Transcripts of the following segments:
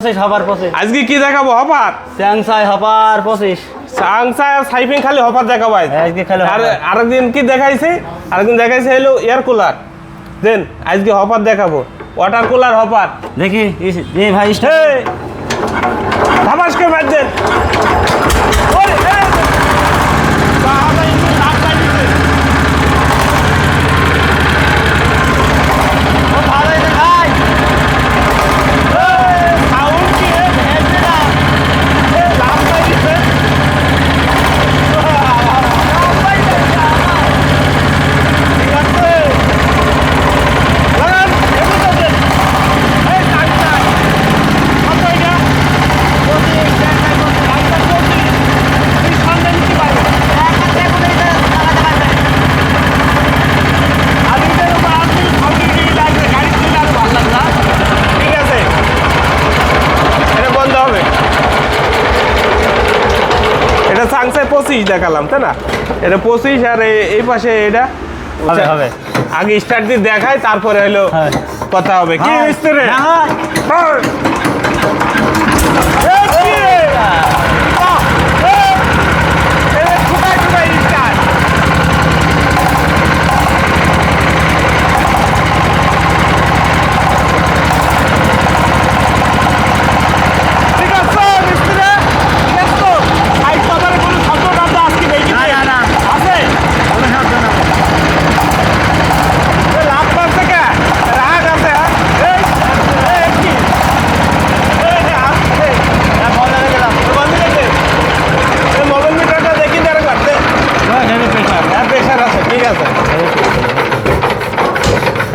আজকে কি দেখাবো হপার স্যাংসাই হবার পঁচিশ। স্যাংসাই আর সাইফিং খালি হপার দেখাবো আজকে খালি আর হপার। আরেকদিন কি দেখাইছে? আরেকদিন দেখাইছে হলো এয়ার কুলার দেন আজকে হপার দেখাবো। ওয়াটার কুলার হপার দেখি দে ভাই স্টার্ট মার ধামাসকে বাজছেন ওরে, এ! বাবা, ইঞ্জিন লাফ লাগিয়েছে। ও ভালো হয়েছে ভাই এ, sound কি, এ? ভেঙে না। এ, লাফ লাগিয়েছে। লাফ লাগিয়েছে আমার। ঠিক আছে। লাগান, এগোতে দেন। এই, টান, টান। কত এটা? পঁচিশ, দেখাই পঁচিশ, একদম পঁচিশ। তুই সামনে নিতে পারবি। আলিদের উপর আপনি সামনে নিয়ে লাগবে, গাড়ি তুলে আরও ভালো লাগবে, হ্যাঁ? ঠিক আছে এটা বন্ধ হবে সাংসায় পঁচিশ দেখালাম তাই না? এটা পঁচিশ আর এই পাশে এটা হবে হবে। আগে স্টার্ট দিয়ে দেখায় তারপরে হলো হ্যাঁ। কথা হবে। কি হ্যাঁ। মিস্ত্রি না, হয়। হ্যাঁ। এই কি রে? বাহ, এই, এই ঠুকাই ঠুকাই start। ঠিক আছে, মিস্ত্রি? ঠিক আছে তো? আর তোমার কোনো শব্দ টব্দ আজকে নেই কি? না, না, না। আছে? কোনো শব্দ না। এ লাভ মারছে কে? রাগ আছে, হ্যাঁ? এই, এই, কি? এই, এই, আসছে। হ্যাঁ, বন্ধ হয়ে গেলাম। এ বন্ধ গেছে? এই মোবাইল মিটারটা দেখি তারা কাটতে। হ্যাঁ, heavy pressure। হ্যাঁ, pressure আছে, ঠিক আছে।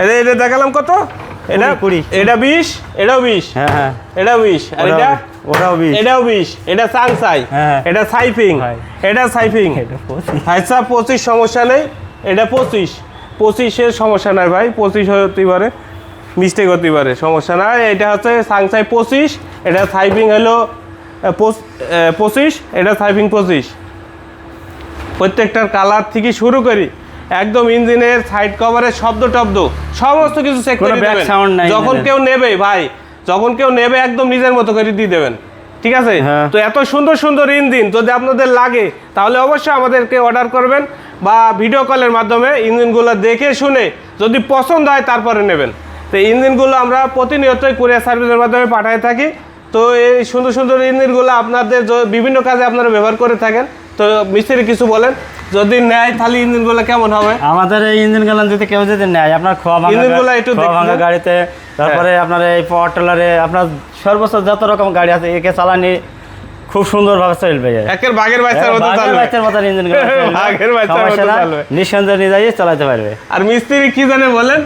এটা এটা দেখালাম কত? এটা কুড়ি। এটা বিশ এটাও বিশ। হ্যাঁ হ্যাঁ। এটাও বিশ। আর এটা? ওটাও- বিশ। এটাও বিশ। এটা সাংসাই। হ্যাঁ। এটা সাইফিং। এটা সাইফিং। এটা। আচ্ছা পঁচিশ সমস্যা নেই। এটা পঁচিশ। পঁচিশের সমস্যা নাই ভাই। পঁচিশ হতে পারে। মিস্টেক হতে পারে। সমস্যা নাই। এটা হচ্ছে সাংসাই পঁচিশ। এটা সাইফিং হলো পঁচিশ। এটা সাইফিং পঁচিশ। প্রত্যেকটার কালার থেকে শুরু করি। একদম ইঞ্জিনের সাইড কভারের শব্দ টব্দ সমস্ত কিছু চেক করে দেবেন। যখন কেউ নেবে ভাই যখন কেউ নেবে একদম নিজের মতো করে দিয়ে দেবেন। ঠিক আছে? হ্যাঁ। তো এত সুন্দর সুন্দর ইঞ্জিন যদি আপনাদের লাগে তাহলে অবশ্যই আমাদেরকে অর্ডার করবেন বা ভিডিও কলের মাধ্যমে ইঞ্জিনগুলো দেখে শুনে যদি পছন্দ হয় তারপরে নেবেন। তো ইঞ্জিনগুলো আমরা প্রতিনিয়তই কুরিয়ার সার্ভিসের মাধ্যমে পাঠিয়ে থাকি। তো এই সুন্দর সুন্দর ইঞ্জিনগুলো আপনাদের বিভিন্ন কাজে আপনারা ব্যবহার করে থাকেন। তো মিস্ত্রি কিছু বলেন যদি নেয় তাহলে ইঞ্জিনগুলো কেমন হবে? আমাদের এই ইঞ্জিন গেলাম যদি কেউ যদি নেয় আপনার খোয়া ভাঙা ইঞ্জিনগুলো একটু ভাঙা গাড়িতে তারপরে আপনার এই পাওয়ার টেলারে আপনার সর্বোচ্চ যত রকম গাড়ি আছে একে চালানি খুব সুন্দর ভাবে চলবে। একের বাঘের বাচ্চার মতো চলবে। বাচ্চার মতন ইঞ্জিন বাঘের বাচ্চার মতো চলবে। নিঃসন্দেহে নিয়ে যাই চালাতে পারবে। আর মিস্ত্রি কি জানে বলেন?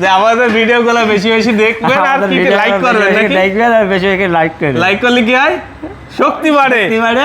যে আমাদের ভিডিওগুলো বেশি বেশি দেখবেন আর কি লাইক করবেন নাকি? দেখবেন আর বেশি বেশি লাইক করবেন। লাইক করলে কি হয়? শক্তি বাড়ে। শক্তি বাড়ে,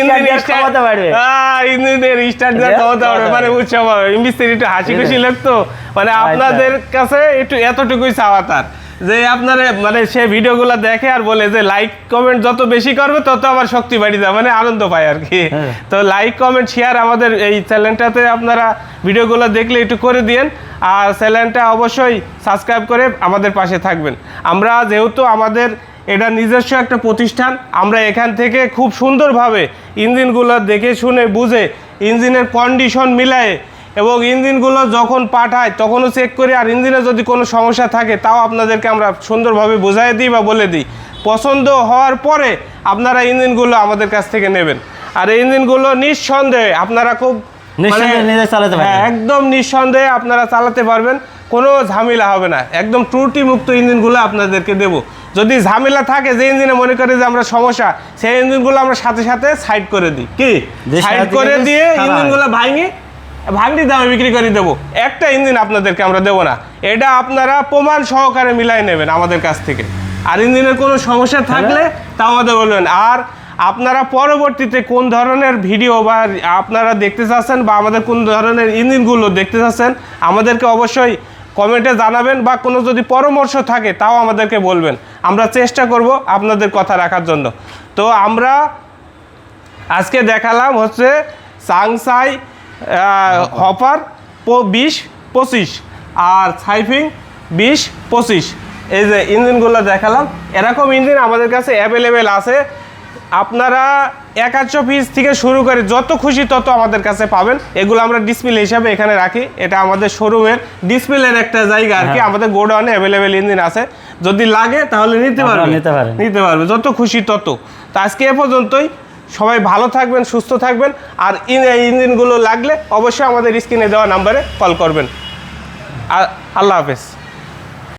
ইন্দ্রিয় ক্ষমতা বাড়বে। হ্যাঁ, দেওয়ার দেওয়ার ক্ষমতা বাড়বে মানে বাড়বে। উৎসব হবে। মিস্ত্রি একটু হাসি খুশি লাগতো। মানে আচ্ছা। আপনাদের কাছে একটু এতটুকুই চাওয়া তার। যে আপনারা মানে সে ভিডিওগুলো দেখে আর বলে যে লাইক কমেন্ট যত বেশি করবে তত আমার শক্তি বাড়ি যায় মানে আনন্দ পায় আর কি। হ্যাঁ। তো লাইক কমেন্ট শেয়ার আমাদের এই চ্যানেলটাতে আপনারা ভিডিওগুলো দেখলে একটু করে দিয়েন। আর চ্যানেলটা অবশ্যই সাবস্ক্রাইব করে আমাদের পাশে থাকবেন। আমরা যেহেতু আমাদের এটা নিজস্ব একটা প্রতিষ্ঠান আমরা এখান থেকে খুব সুন্দরভাবে ইঞ্জিনগুলো দেখে শুনে বুঝে ইঞ্জিনের কন্ডিশন মিলায়ে এবং ইঞ্জিনগুলো যখন পাঠায় তখনও চেক করি। আর ইঞ্জিনে যদি কোনো সমস্যা থাকে তাও আপনাদেরকে আমরা সুন্দরভাবে বোঝাই দিই বা বলে দিই। পছন্দ হওয়ার পরে আপনারা ইঞ্জিনগুলো আমাদের কাছ থেকে নেবেন। আর এই ইঞ্জিনগুলো নিঃসন্দেহে আপনারা খুব মানে-। হ্যাঁ, একদম নিঃসন্দেহে আপনারা চালাতে পারবেন। কোনো ঝামেলা হবে না। একদম ত্রুটি মুক্ত ইঞ্জিনগুলো আপনাদেরকে দেবো। যদি ঝামেলা থাকে যে ইঞ্জিনে মনে করি যে আমরা সমস্যা সেই ইঞ্জিনগুলো আমরা সাথে সাথে সাইড করে দিই। কি? সাইড করে দিয়ে। ইঞ্জিনগুলো ভাঙি ভাঙড়ি দামে বিক্রি করে দেবো। একটা ইঞ্জিন আপনাদেরকে আমরা দেবো না। এটা আপনারা প্রমাণ সহকারে মিলাই নেবেন আমাদের কাছ থেকে। আর ইঞ্জিনের কোনো সমস্যা থাকলে তা আমাদের বলবেন। আর আপনারা পরবর্তীতে কোন ধরনের ভিডিও বা আপনারা দেখতে চাচ্ছেন বা আমাদের কোন ধরনের ইঞ্জিনগুলো দেখতে চাচ্ছেন আমাদেরকে অবশ্যই কমেন্টে জানাবেন বা কোনো যদি পরামর্শ থাকে তাও আমাদেরকে বলবেন। আমরা চেষ্টা করব আপনাদের কথা রাখার জন্য। তো আমরা আজকে দেখালাম হচ্ছে সাংসাই হপার। বিশ পঁচিশ। আর সাইফিং বিশ পঁচিশ। এই যে ইঞ্জিনগুলো দেখালাম এরকম ইঞ্জিন আমাদের কাছে অ্যাভেলেবেল আছে। আপনারা এক আটশো পিস থেকে শুরু করে যত খুশি তত আমাদের কাছে পাবেন। এগুলো আমরা ডিসপ্লে হিসাবে এখানে রাখি। এটা আমাদের শোরুমের ডিসপ্লের একটা জায়গা আর কি। হ্যাঁ। আমাদের গোডাউনে অ্যাভেলেবেল ইঞ্জিন আছে। যদি লাগে তাহলে নিতে পারবে নিতে পারেন। নিতে পারবে যত খুশি তত। তো আজকে এ পর্যন্তই। সবাই ভালো থাকবেন, সুস্থ থাকবেন, আর ইঞ্জিনগুলো লাগলে অবশ্যই আমাদের স্ক্রিনে দেওয়া নাম্বারে কল করবেন। আর আল্লাহ হাফেজ।